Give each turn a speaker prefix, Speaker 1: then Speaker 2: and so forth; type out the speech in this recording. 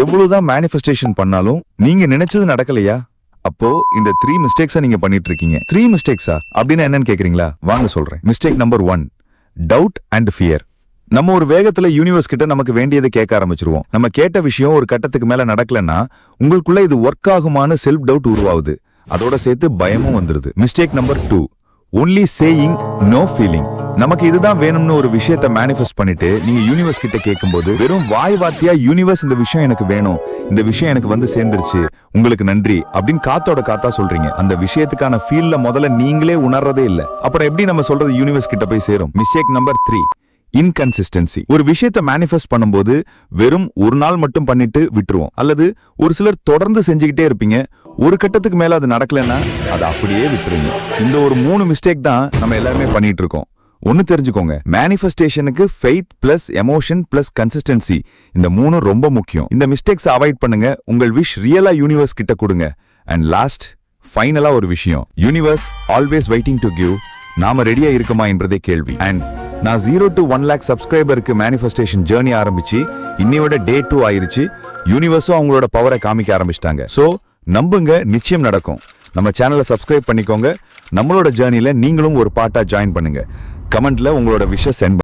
Speaker 1: எவ்வளவுதான் மேனிஃபெஸ்டேஷன் பண்ணாலும் நீங்க நினைச்சது நடக்கலையா? அப்போ இந்த த்ரீ மிஸ்டேக்ஸா நீங்க பண்ணிட்டு இருக்கீங்க த்ரீ மிஸ்டேக்ஸா அப்படின்னு என்னன்னு கேக்குறீங்களா? வாங்க சொல்றேன். Mistake number one doubt and fear நம்ம ஒரு வேகத்துல யூனிவர்ஸ் கிட்ட நமக்கு வேண்டியதை கேட்க ஆரம்பிச்சிருவோம். நம்ம கேட்ட விஷயம் ஒரு கட்டத்துக்கு மேல நடக்கலன்னா உங்களுக்குள்ள இது ஒர்க் ஆகுமான்னு செல்ஃப் டவுட் உருவாகுது. அதோட சேர்த்து பயமும் வந்துருது. Mistake number two only saying no feeling நமக்கு இதுதான் வேணும்னு ஒரு விஷயத்த மேனிஃபெஸ்ட் பண்ணிட்டு நீங்க யூனிவர்ஸ் கிட்ட கேட்கும்போது வெறும் வாய் வார்த்தையா யூனிவர்ஸ் இந்த விஷயம் எனக்கு வேணும் இந்த விஷயம் எனக்கு வந்து சேர்ந்துருச்சு உங்களுக்கு நன்றி அப்படின்னு காத்தோட காத்தா சொல்றீங்க. அந்த விஷயத்துக்கான ஃபீல்ல முதல்ல நீங்களே உணர்றதே இல்ல. அப்புறம் எப்படி நம்ம சொல்றது யூனிவர்ஸ் கிட்ட போய் சேரும்? மிஸ்டேக் நம்பர் த்ரீ இன்கன்சிஸ்டன்சி ஒரு விஷயத்தை மேனிஃபெஸ்ட் பண்ணும்போது வெறும் ஒரு நாள் மட்டும் பண்ணிட்டு விட்டுருவோம். அல்லது ஒரு சிலர் தொடர்ந்து செஞ்சுக்கிட்டே இருப்பீங்க ஒரு கட்டத்துக்கு மேல அது நடக்கலைன்னா அதை அப்படியே விட்டுருங்க. இந்த ஒரு மூணு மிஸ்டேக் தான் நம்ம எல்லாருமே பண்ணிட்டு இருக்கோம். ஒன்னு தெரிஞ்சுக்கோங்க. மேனிஃபெஸ்டேஷனுக்கு faith plus emotion plus consistency இந்த மூணும் ரொம்ப முக்கியம். இந்த மிஸ்டேக்ஸ் அவாய்ட் பண்ணுங்க. உங்கள் விஷ் ரியலா யூனிவர்ஸ் கிட்ட கொடுங்க. அண்ட் லாஸ்ட் ஃபைனலா ஒரு விஷயம். Universe always waiting to give நாம ரெடியா இருக்குமா என்றதே கேள்வி. அண்ட் நான் ஜீரோ டு ஒன் லேக் சப்ஸ்கிரைபருக்கு மேனிஃபெஸ்டேஷன் ஜேர்னி ஆரம்பிச்சு இன்னையோட டே டூ ஆயிருச்சு யூனிவர்ஸும் அவங்களோட பவரை காமிக்க ஆரம்பிச்சிட்டாங்க. ஸோ நம்புங்க நிச்சயம் நடக்கும். நம்ம சேனலை சப்ஸ்கிரைப் பண்ணிக்கோங்க. நம்மளோட ஜேர்னியில் நீங்களும் ஒரு பாட்டாக ஜாயின் பண்ணுங்கள் கமெண்ட்ல உங்களோட விஷயம் சென்ட்